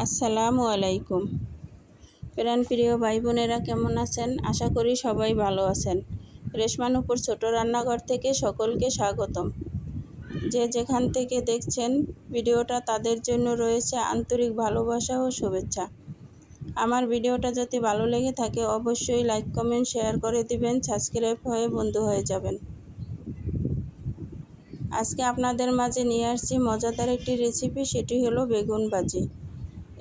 আসসালামু আলাইকুম। প্রাণ প্রিয় ভাই বোনেরা কেমন আছেন? আশা করি সবাই ভালো আছেন। রেশমান উপর ছোট রান্নাঘর থেকে সকলকে স্বাগতম। যে যেখান থেকে দেখছেন, ভিডিওটা তাদের জন্য রয়েছে আন্তরিক ভালোবাসা ও শুভেচ্ছা। আমার ভিডিওটা যদি ভালো লেগে থাকে, অবশ্যই লাইক, কমেন্ট, শেয়ার করে দিবেন, সাবস্ক্রাইব হয়ে বন্ধু হয়ে যাবেন। আজকে আপনাদের মাঝে নিয়ে আসছি মজাদার একটি রেসিপি, সেটি হলো বেগুন ভাজি।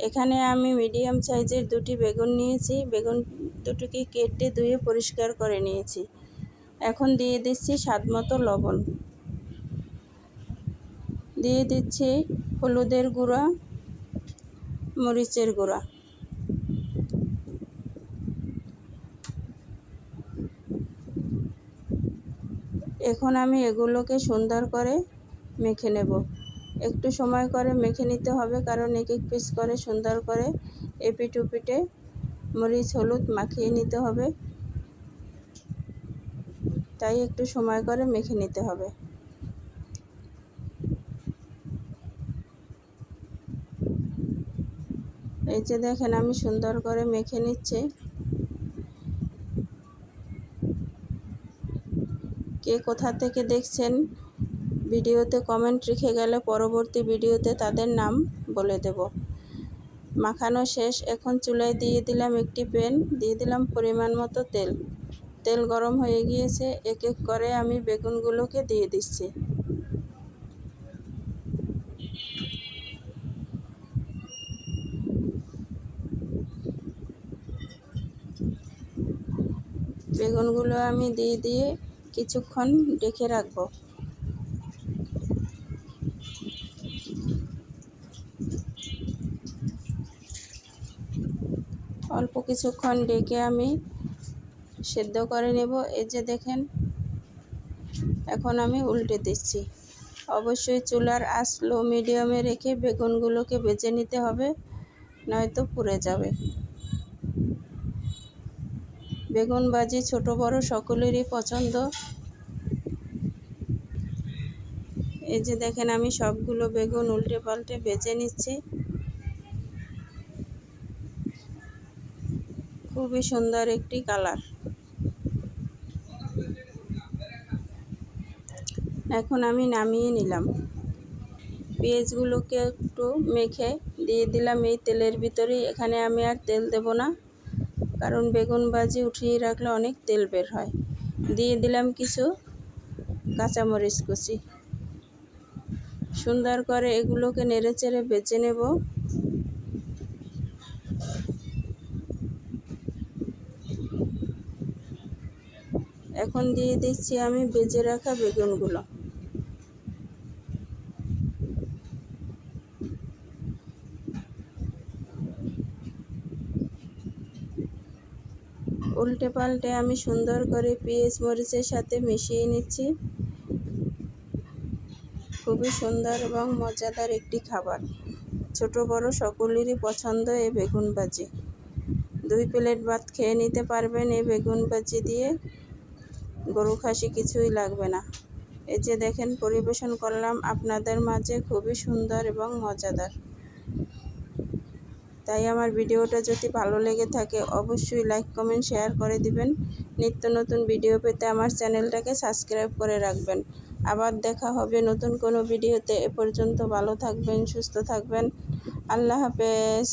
এখানে আমি মিডিয়াম সাইজের দুটি বেগুন নিয়েছি। বেগুন দুটিকে কেটে ধুয়ে পরিষ্কার করে নিয়েছি। এখন দিয়ে দিচ্ছি স্বাদ মতো লবণ। দিয়ে দিচ্ছি হলুদের গুঁড়া, মরিচের গুঁড়া। এখন আমি এগুলোকে সুন্দর করে মেখে নেব। একটু সময় করে মেখে নিতে হবে, কারণ এক এক পিস করে সুন্দর করে এপিট উপিটে মরিচ, হলুদ মাখিয়ে নিতে হবে। তাই একটু সময় করে মেখে নিতে হবে। এই যে দেখেন আমি সুন্দর করে মেখে নিচ্ছি। কে কোথা থেকে দেখছেন? ভিডিওতে কমেন্ট রেখে গেলে পরবর্তী ভিডিওতে তাদের নাম বলে দেব। মাখানো শেষ, এখন চুলায় দিয়ে দিলাম একটি প্যান, দিয়ে দিলাম পরিমাণ মতো তেল। তেল গরম হয়ে গিয়েছে, এক এক করে আমি বেগুনগুলোকে দিয়ে দিচ্ছি। বেগুনগুলো আমি দিয়ে দিয়ে কিছুক্ষণ ডেকে রাখব। অল্প কিছুক্ষণ ডেকে আমি সেদ্ধ করে নেব। এই যে দেখেন, এখন আমি উল্টে দিচ্ছি। অবশ্যই চুলার আঁচ লো মিডিয়ামে রেখে বেগুনগুলোকে বেজে নিতে হবে, নয়তো পুড়ে যাবে। বেগুন ভাজি ছোট, বড় সকলেরই পছন্দ। এই যে দেখেন, আমি সবগুলো বেগুন উল্টে পাল্টে বেজে নিচ্ছি। খুবই সুন্দর একটি কালার। এখন আমি নামিয়ে নিলাম। পেঁয়াজগুলোকে একটু মেখে দিয়ে দিলাম এই তেলের ভিতরে। এখানে আমি আর তেল দেব না, কারণ বেগুন ভাজি উঠিয়ে রাখলে অনেক তেল বের হয়। দিয়ে দিলাম কিছু কাঁচামরিচ কুচি। সুন্দর করে এগুলোকে নেড়ে চেড়ে বেছে নেব। এখন দিয়ে দিচ্ছি আমি বেজে রাখা বেগুনগুলো। উল্টে পাল্টে আমি সুন্দর করে পেঁয়াজ মরিচের সাথে মিশিয়ে নিচ্ছি। খুবই সুন্দর এবং মজাদার একটি খাবার। ছোট বড় সকলেরই পছন্দ এই বেগুন ভাজি। দুই প্লেট ভাত খেয়ে নিতে পারবেন এই বেগুন ভাজি দিয়ে। গরু, খাসি কিছুই লাগবে না। এই যে দেখেন, পরিবেশন করলাম। আপনাদের মাঝে খুবই সুন্দর এবং মজাদার। তাই আমার ভিডিওটা যদি ভালো লেগে থাকে, অবশ্যই লাইক কমেন্ট শেয়ার করে দিবেন। নিত্য নতুন ভিডিও পেতে আমার চ্যানেলটাকে সাবস্ক্রাইব করে রাখবেন। আবার দেখা হবে নতুন কোনো ভিডিওতে। এ পর্যন্ত ভালো থাকবেন, সুস্থ থাকবেন। আল্লাহ হাফেজ।